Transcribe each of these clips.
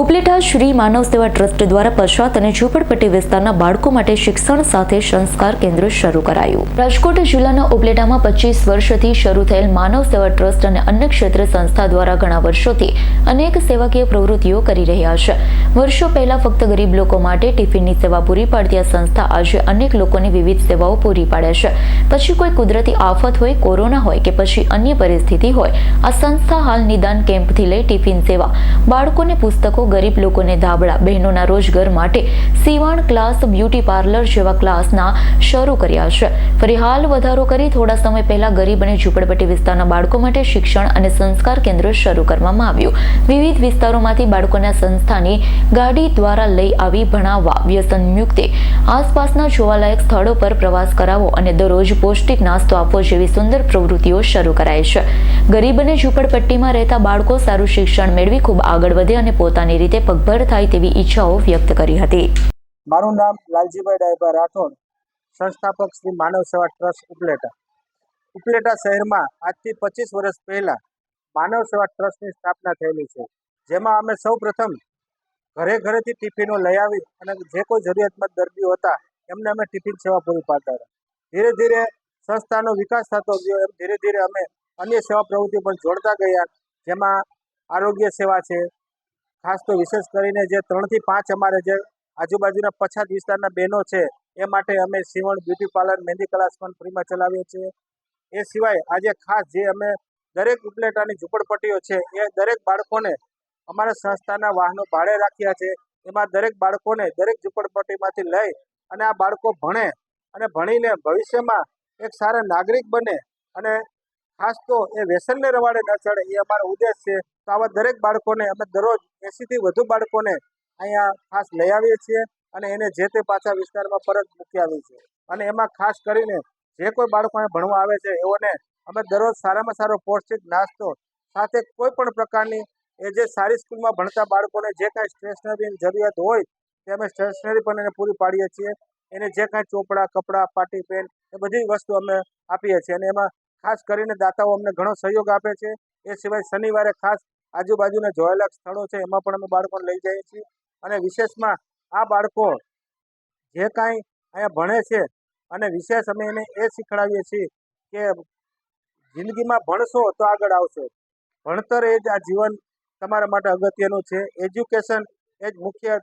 ઉપલેટા શ્રી માનવ સેવા ટ્રસ્ટ દ્વારા પશ્ચાત અને ઝૂંપડપટ્ટી વિસ્તારના બાળકો માટે શિક્ષણ સાથે સંસ્કાર કેન્દ્ર શરૂ કરાયું. રાજકોટ જિલ્લાના ઉપલેટામાં પચીસ વર્ષથી શરૂ થયેલ માનવ સેવા ટ્રસ્ટ અને અન્ય ક્ષેત્ર સંસ્થા દ્વારા ઘણા વર્ષોથી અનેક સેવાકીય પ્રવૃત્તિઓ કરી રહ્યા છે. વર્ષો પહેલા ફક્ત ગરીબ લોકો માટે ટિફિનની સેવા પૂરી પાડતી આ સંસ્થા આજે અનેક લોકોની વિવિધ સેવાઓ પૂરી પાડે છે. પછી કોઈ કુદરતી આફત હોય, કોરોના હોય કે પછી અન્ય પરિસ્થિતિ હોય, આ સંસ્થા હાલ નિદાન કેમ્પથી લઈ ટિફિન સેવા બાળકોને પુસ્તકો ગરીબ લોકોને ધાબળા બહેનોના રોજગાર માટે સીવણ ક્લાસ, બ્યુટી પાર્લર જેવા ક્લાસના શરૂ કર્યા છે. ફરી હાલ વધારો કરી થોડા સમય પહેલા ગરીબ અને ઝૂંપડપટ્ટી વિસ્તારના બાળકો માટે શિક્ષણ અને સંસ્કાર કેન્દ્ર શરૂ કરવામાં આવ્યું. વિવિધ વિસ્તારોમાંથી બાળકોના સંસ્થાની ગાડી દ્વારા લઈ આવી, ભણાવવા, વ્યસન મુક્તિ, આસપાસના જોવાલાયક સ્થળો પર પ્રવાસ કરાવો અને દરરોજ પૌષ્ટિક નાસ્તો આપવો જેવી સુંદર પ્રવૃત્તિઓ શરૂ કરાય છે. ગરીબ અને ઝૂંપડપટ્ટીમાં રહેતા બાળકો સારું શિક્ષણ મેળવી ખૂબ આગળ વધે અને પોતાની રીતે પગભર થાય તેવી ઈચ્છાઓ વ્યક્ત કરી હતી. મારું નામ લાલજીભાઈ ડાયબા રાઠોડ, સંસ્થાપક શ્રી માનવ સેવા ટ્રસ્ટ ઉપલેટા. ઉપલેટા શહેરમાં આજથી પચીસ વર્ષ પહેલાં માનવ સેવા ટ્રસ્ટની સ્થાપના થયેલી છે, જેમાં અમે સૌ પ્રથમ ઘરે ઘરેથી ટિફિનો લઈ આવી અને જે કોઈ જરૂરિયાતમંદ દર્દીઓ હતા, એમને અમે ટિફિન સેવા પૂરી પાડતા હતા. ધીરે ધીરે સંસ્થાનો વિકાસ થતો ગયો, એમ ધીરે ધીરે અમે અન્ય સેવા પ્રવૃત્તિ પણ જોડતા ગયા, જેમાં આરોગ્ય સેવા છે ખાસ તો વિશેષ કરીને જે ત્રણથી પાંચ અમારે જે આજુબાજુના પછાત વિસ્તારના બહેનો છે, એ માટે અમે સીવણ, બ્યુટી પાર્લર, મહેંદી ક્લાસ પણ ફ્રીમાં ચલાવીએ છીએ. એ સિવાય આજે ખાસ જે અમે દરેક ઉપલેટાની ઝૂંપડપટ્ટીઓ છે, એ દરેક બાળકોને અમારા સંસ્થાના વાહનો ભાડે રાખ્યા છે. એમાં દરેક બાળકોને દરેક ઝૂંપડપટ્ટીમાંથી લઈ અને આ બાળકો ભણે અને ભણીને ભવિષ્યમાં એક સારા નાગરિક બને અને ખાસ તો એ વ્યસનને રવાડે ન ચડે, એ અમારો ઉદ્દેશ છે. તો આવા દરેક બાળકોને અમે દરરોજ એસીથી વધુ બાળકોને અહીંયા ખાસ લઈ આવીએ છીએ અને એને જે તે પાછા વિસ્તારમાં પરત મૂકી આવીએ છીએ. અને એમાં ખાસ કરીને જે કોઈ બાળકો અહીંયા ભણવા આવે છે, એઓને અમે દરરોજ સારામાં સારો પૌષ્ટિક નાસ્તો સાથે કોઈ પણ પ્રકારની એ જે સારી સ્કૂલમાં ભણતા બાળકોને જે કાંઈ સ્ટેશનરીની જરૂરિયાત હોય, તે અમે સ્ટેશનરી પણ એને પૂરી પાડીએ છીએ. એને જે કાંઈ ચોપડા, કપડાં, પાટી, પેન એ બધી વસ્તુ અમે આપીએ છીએ અને એમાં ખાસ કરીને દાતાઓ અમને ઘણો સહયોગ આપે છે. એ સિવાય શનિવારે ખાસ આજુબાજુના જોયેલા સ્થળો છે, એમાં પણ અમે બાળકોને લઈ જઈએ છીએ. અને વિશેષમાં આ બાળકો જે કાંઈ અહીંયા ભણે છે અને વિશેષ અમે એને એ શીખડાવીએ છીએ કે જિંદગીમાં ભણશો તો આગળ આવશો. ભણતર એ જ આ જીવન તમારા માટે અગત્યનું છે. એજ્યુકેશન એ જ મુખ્ય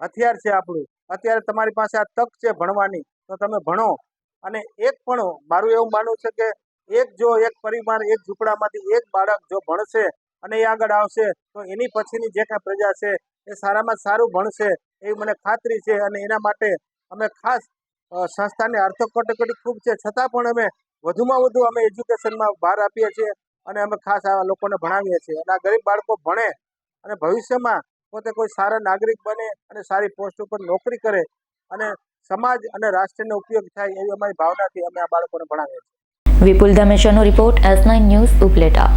હથિયાર છે આપણું. અત્યારે તમારી પાસે આ તક છે ભણવાની. તો તમે ભણો. અને એક પણ, મારું એવું માનવું છે કે એક જો એક પરિવાર એક ઝૂંપડામાંથી એક બાળક જો ભણશે અને એ આગળ આવશે, તો એની પછીની જે કાંઈ પ્રજા છે, એ સારામાં સારું ભણશે એવી મને ખાતરી છે અને એના માટે અમે ખાસ સંસ્થાને આર્થિક કટોકટી ખૂબ છે. છતાં પણ અમે વધુમાં વધુ અમે એજ્યુકેશનમાં ભાર આપીએ છીએ અને અમે ખાસ આવા લોકોને ભણાવીએ છીએ. અને આ ગરીબ બાળકો ભણે અને ભવિષ્યમાં પોતે કોઈ સારા નાગરિક બને અને સારી પોસ્ટ ઉપર નોકરી કરે અને સમાજ અને રાષ્ટ્રનો ઉપયોગ થાય એવી અમારી ભાવનાથી અમે આ બાળકોને ભણાવીએ છીએ. Vipul ધમેચાનો report S nine news Upleta.